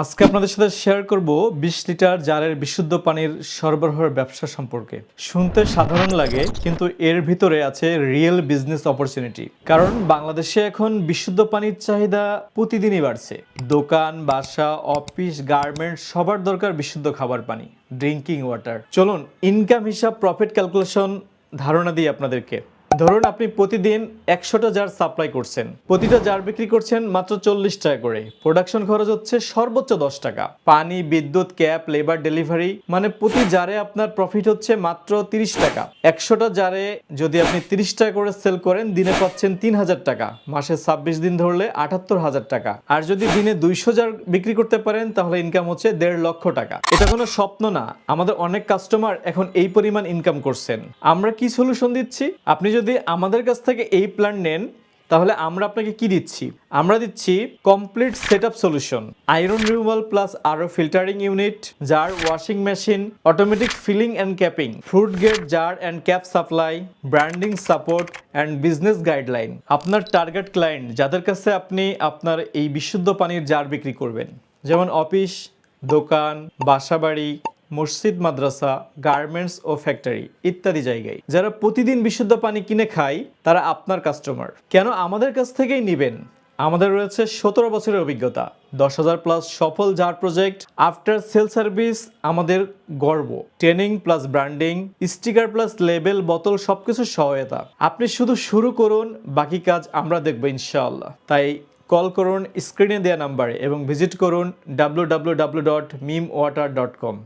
আজকে আপনাদের সাথে শেয়ার করব বিশ লিটার জারের বিশুদ্ধ পানির সরবরাহের ব্যবসা সম্পর্কে। শুনতে সাধারণ লাগে, কিন্তু এর ভিতরে আছে রিয়েল বিজনেস অপরচুনিটি কারণ বাংলাদেশে এখন বিশুদ্ধ পানির চাহিদা প্রতিদিনই বাড়ছে। দোকান, বাসা অফিস গার্মেন্ট সবার দরকার বিশুদ্ধ খাবার পানি ড্রিঙ্কিং ওয়াটার চলুন ইনকাম হিসাব প্রফিট ক্যালকুলেশন ধারণা দিই আপনাদেরকে। ধরুন আপনি প্রতিদিন একশোটা জার সাপ্লাই করছেন। প্রতিটা জার বিক্রি করছেন মাত্র চল্লিশ টাকা করে। প্রোডাকশন খরচ হচ্ছে সর্বোচ্চ দশ টাকা। পানি, বিদ্যুৎ ক্যাপ লেবার ডেলিভারি মানে প্রতি জারে আপনার প্রফিট হচ্ছে মাত্র তিরিশ টাকা। একশোটা জারে যদি আপনি তিরিশ টাকা করে সেল করেন, দিনে পাচ্ছেন তিন হাজার টাকা। মাসে ছাব্বিশ দিন ধরলে আটাত্তর হাজার টাকা। আর যদি দিনে দুইশো জার বিক্রি করতে পারেন, তাহলে ইনকাম হচ্ছে দেড় লক্ষ টাকা। এটা কোনো স্বপ্ন না। আমাদের অনেক কাস্টমার এখন এই পরিমাণ ইনকাম করছেন। আমরা কি সলিউশন দিচ্ছি? আপনি যদি আমাদের কাছ থেকে এই প্ল্যান নেন, তাহলে আমরা আপনাকে কি দিচ্ছি? আমরা দিচ্ছি complete set up solution iron removal plus আরও filtering unit jar washing machine automatic filling and capping fruit gate jar and cap supply branding support and business guideline আপনার টার্গেট ক্লায়েন্ট যাদের কাছে আপনি আপনার এই বিশুদ্ধ পানির জার বিক্রি করবেন। যেমন অফিস দোকান, বাসাবাড়ি মসজিদ, মাদ্রাসা গার্মেন্টস ও ফ্যাক্টরি ইত্যাদি জায়গায়। যারা প্রতিদিন বিশুদ্ধ পানি কিনে খায়, তারা আপনার কাস্টমার কেন আমাদের কাছ থেকেই নেবেন? আমাদের রয়েছে সতেরো বছরের অভিজ্ঞতা। দশ হাজার প্লাস সফল jar project after sale service আমাদের গর্ব। Training plus branding sticker plus label বোতল সবকিছু সহায়তা। আপনি শুধু শুরু করুন, বাকি কাজ আমরা দেখব ইনশাআল্লাহ। তাই কল করুন স্ক্রিনে দেওয়া নাম্বারে এবং ভিজিট করুন W W W dot mim water dot com